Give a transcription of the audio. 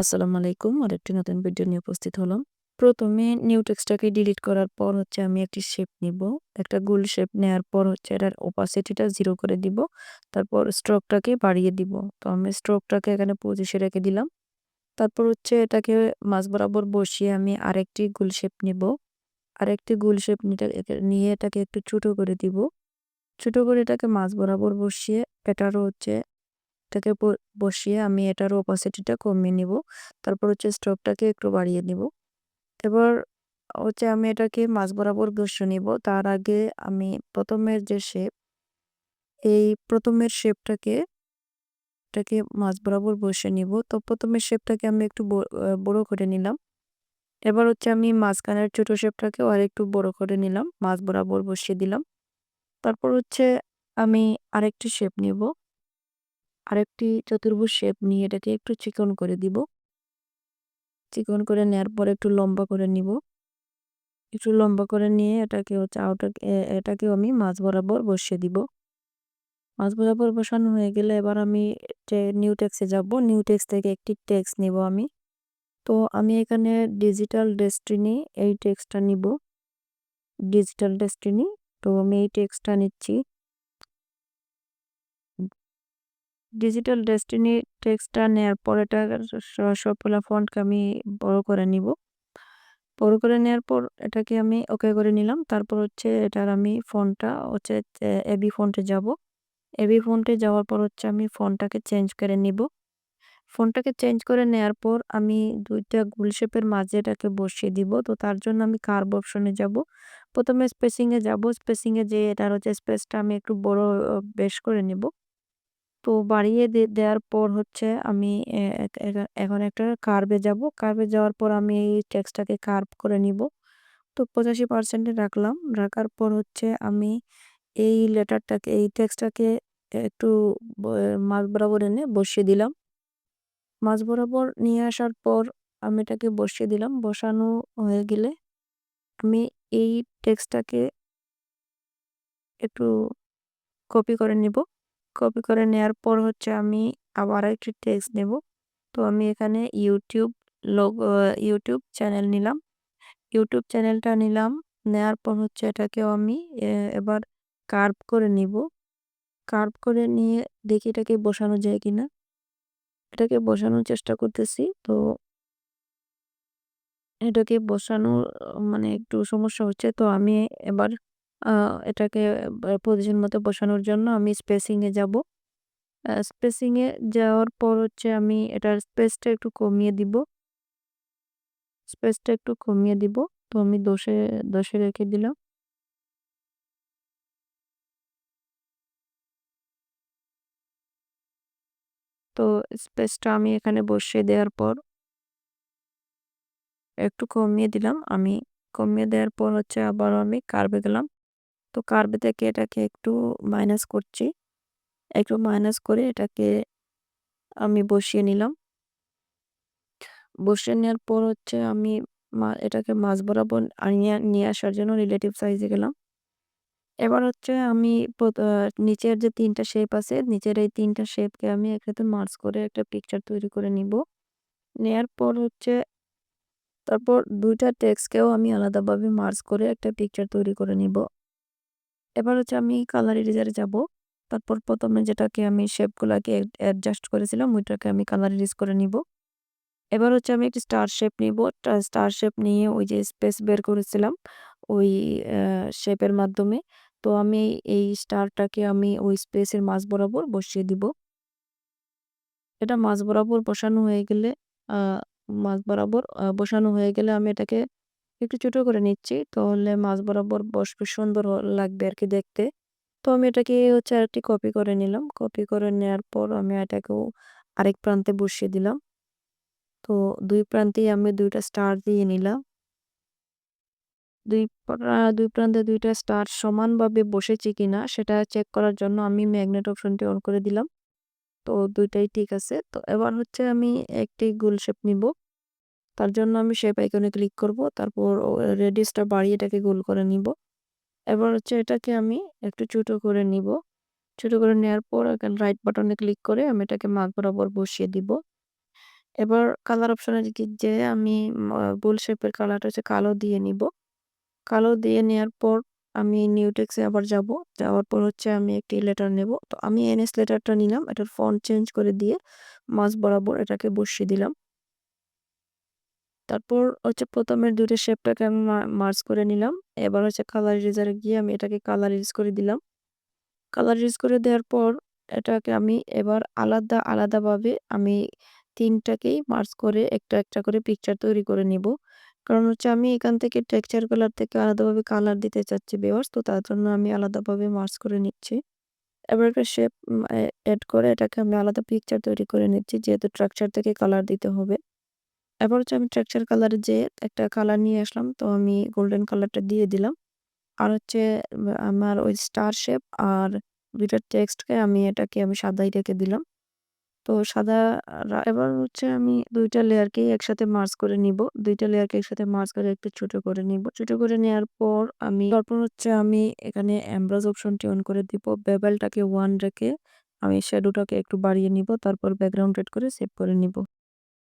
আসসালামু আলাইকুম। আরেকটি নতুন ভিডিও নিয়ে উপস্থিত হলাম। প্রথমে নিউ টেক্সটটাকে ডিলিট করার পর হচ্ছে আমি একটি শেপ নিব। একটা গোল শেপ নেওয়ার পর হচ্ছে এটার ওপাসিটিটা জিরো করে দিব। তারপর স্ট্রোকটাকে বাড়িয়ে দিব। তো আমি স্ট্রোকটাকে এখানে 25 এ রেখে দিলাম। তারপর হচ্ছে এটাকে মাঝ বরাবর বসিয়ে আমি আরেকটি গোল শেপ নিব। আরেকটি গোল শেপ নিয়ে এটাকে একটু ছোট করে দিব। ছোট করে এটাকে মাঝ বরাবর বসিয়ে এটারও হচ্ছে এটাকে বসিয়ে আমি এটার ওপাসিটিটা কমিয়ে নিব। তারপর হচ্ছে স্টোভটাকে একটু বাড়িয়ে নিব। এবার হচ্ছে আমি এটাকে মাঝ বরাবর বসিয়ে নিব। তার আগে আমি প্রথমের যে শেপ এই প্রথমের শেপটাকে এটাকে মাছ বরাবর বসিয়ে নিব। তো প্রথমের শেপটাকে আমি একটু বড় করে নিলাম। এবার হচ্ছে আমি মাঝখানের ছোট শেপটাকেও আর একটু বড় করে নিলাম। মাঝ বরাবর বসিয়ে দিলাম। তারপর হচ্ছে আমি আরেকটি শেপ নিব। আরেকটি চতুর্ভুজ শেপ নিয়ে এটাকে একটু চিকন করে দিব। চিকন করে নেওয়ার পর একটু লম্বা করে নিব। একটু লম্বা করে নিয়ে এটাকে হচ্ছে আউটার এটাকেও আমি মাছ বরাবর বসিয়ে দিব। মাছ বরাবর বসানো হয়ে গেলে এবার আমি নিউ টেক্সে যাব নিউ টেক্স থেকে একটি টেক্স নিব আমি। তো আমি এখানে ডিজিটাল ডেস্টিনি এই টেক্সটটা নিব। ডিজিটাল ডেস্টিনি তো আমি এই টেক্সটটা নিচ্ছি। ডিজিটাল ডেস্টিনি টেক্সটটা নেওয়ার পর এটা সবগুলা ফন্টকে আমি বড় করে নিব। বড় করে নেওয়ার পর এটাকে আমি ওকে করে নিলাম। তারপর হচ্ছে এটার আমি ফোনটা হচ্ছে এবি ফন্টে যাব। এবি ফন্টে যাওয়ার পর হচ্ছে আমি ফোনটাকে চেঞ্জ করে নিব। ফোনটাকে চেঞ্জ করে নেওয়ার পর আমি দুইটা গুল শেপের মাঝে এটাকে বসিয়ে দিব। তো তার জন্য আমি কার্ভ অপশনে যাব। প্রথমে স্পেসিংয়ে যাব। স্পেসিংয়ে যে এটার হচ্ছে স্পেসটা আমি একটু বড়, বেশ করে নিব। তো বাড়িয়ে দেওয়ার পর হচ্ছে আমি এখন একটা কার্ভে যাব। কার্ভে যাওয়ার পর আমি এই টেক্সটটাকে কার্ভ করে নিব। তো পঁচাশি পার্সেন্টে রাখলাম। রাখার পর হচ্ছে আমি এই লেটারটাকে, এই টেক্সটটাকে একটু মাঝ বরাবর এনে বসিয়ে দিলাম। মাঝ বরাবর নিয়ে আসার পর আমি এটাকে বসিয়ে দিলাম। বসানো হয়ে গেলে আমি এই টেক্সটটাকে একটু কপি করে নিব। কপি করে নেওয়ার পর হচ্ছে আমি আবার একটি টেক্সট নেব। তো আমি এখানে ইউটিউব লোক ইউটিউব চ্যানেল নিলাম। ইউটিউব চ্যানেলটা নিলাম নেওয়ার পর হচ্ছে এটাকেও আমি এবার কার্ভ করে নিব। কার্ভ করে নিয়ে দেখি এটাকে বসানো যায় কিনা। এটাকে বসানোর চেষ্টা করতেছি, তো এটাকে বসানো মানে একটু সমস্যা হচ্ছে, তো আমি এবার এটাকে পজিশন মতো বসানোর জন্য আমি স্পেসিংয়ে যাব। স্পেসিংয়ে যাওয়ার পর হচ্ছে আমি এটার স্পেসটা একটু কমিয়ে দিব। স্পেসটা একটু কমিয়ে দিব। তো আমি দশে দশে রেখে দিলাম। তো স্পেসটা আমি এখানে বসিয়ে দেওয়ার পর একটু কমিয়ে দিলাম। আমি কমিয়ে দেওয়ার পর হচ্ছে আবার আমি কার্ভে গেলাম। তো কার্ভে থেকে এটাকে একটু মাইনাস করছি। একটু মাইনাস করে এটাকে আমি বসিয়ে নিলাম। বসিয়ে নেওয়ার পর হচ্ছে আমি এটাকে মাছ বরাবর নিয়ে আসার জন্য রিলেটিভ সাইজে গেলাম। এবার হচ্ছে আমি নিচের যে তিনটা শেপ আছে, নিচের এই তিনটা শেপকে আমি একসাথে মার্চ করে একটা পিকচার তৈরি করে নিব। নেয়ার পর হচ্ছে তারপর দুইটা টেক্সটকেও আমি আলাদাভাবে মার্চ করে একটা পিকচার তৈরি করে নিব। এবার হচ্ছে আমি কালার ইরেজারে যাব। তারপর প্রথমে যেটাকে আমি শেপগুলোকে অ্যাডজাস্ট করেছিলাম, ওইটাকে আমি কালার ইরেজ করে নিব। এবার হচ্ছে আমি একটি স্টার শেপ নিব। স্টার শেপ নিয়ে ওই যে স্পেস বের করেছিলাম, ওই শেপের মাধ্যমে। তো আমি এই স্টারটাকে আমি ওই স্পেসের মাঝ বরাবর বসিয়ে দিব। এটা মাঝ বরাবর বসানো হয়ে গেলে মাঝ বরাবর বসানো হয়ে গেলে আমি এটাকে একটু ছোট করে নিচ্ছি। তাহলে মাঝ বরাবর বসবে, সুন্দর লাগবে আর কি দেখতে। তো আমি এটাকে হচ্ছে আরেকটি কপি করে নিলাম। কপি করে নেওয়ার পর আমি এটাকেও আরেক প্রান্তে বসিয়ে দিলাম। তো দুই প্রান্তেই আমি দুইটা স্টার দিয়ে নিলাম। দুই দুই প্রান্তে দুইটা স্টার সমানভাবে বসেছে কিনা সেটা চেক করার জন্য আমি ম্যাগনেট অপশনটি অন করে দিলাম। তো দুইটাই ঠিক আছে। তো এবার হচ্ছে আমি একটি গোল শেপ নিব। তার জন্য আমি শেপ আইকনে ক্লিক করব, তারপর রেডিসটা বাড়িয়ে এটাকে গোল করে নিব এবার হচ্ছে এটাকে আমি একটু ছোট করে নিব ছোট করে নেওয়ার পর এখানে রাইট বাটনে ক্লিক করে আমি এটাকে মাঝ বরাবর বসিয়ে দিব এবার কালার অপশনে যেয়ে আমি গোল শেপের কালারটা হচ্ছে কালো দিয়ে নিব। কালো দিয়ে নেওয়ার পর আমি নিউটেক্সে আবার যাব। যাওয়ার পর হচ্ছে আমি একটি লেটার নেব। তো আমি এনএস লেটারটা নিলাম। এটার ফন্ট চেঞ্জ করে দিয়ে মাঝ বরাবর এটাকে বসিয়ে দিলাম। তারপর হচ্ছে ১ম এর ২ টা শেপটাকে আমি মা মার্জ করে নিলাম। এবার হচ্ছে কালার ইরেজার গিয়ে আমি এটাকে কালার ইউজ করে দিলাম। কালার ইউজ করে দেওয়ার পর এটাকে আমি এবার আলাদা, আলাদাভাবে আমি ৩ টাকেই মার্জ করে একটা, একটা করে পিকচার তৈরি করে নিব। কারণ হচ্ছে আমি এখান থেকে টেক্সচার কালার থেকে আলাদাভাবে কালার দিতে চাচ্ছি ভিউয়ার্স। তো তার জন্য আমি আলাদাভাবে মার্জ করে নিচ্ছি। এবার একটা শেপ অ্যাড করে এটাকে আমি আলাদা পিকচার তৈরি করে নিচ্ছি। যেহেতু স্ট্রাকচার থেকে কালার দিতে হবে। এবার হচ্ছে আমি স্ট্রাকচার কালারে যে একটা কালার নিয়ে আসলাম। তো আমি গোল্ডেন কালারটা দিয়ে দিলাম। আর হচ্ছে আমার ওই স্টার শেপ আর ২ টা টেক্সটকে আমি এটাকে আমি সাদাই রেখে দিলাম। তো সাদা এবার হচ্ছে আমি দুইটা লেয়ারকেই একসাথে মার্জ করে নিব। দুইটা লেয়ারকে একসাথে মার্জ করে একটু ছোট করে নিব। ছোট করে নেওয়ার পর আমি, তারপর হচ্ছে আমি এখানে এমব্রাজ অপশনটি অন করে দিব। বেবেলটাকে ওয়ান রেখে আমি শ্যাডোটাকে একটু বাড়িয়ে নিব। তারপর ব্যাকগ্রাউন্ড এড করে সেভ করে নিব।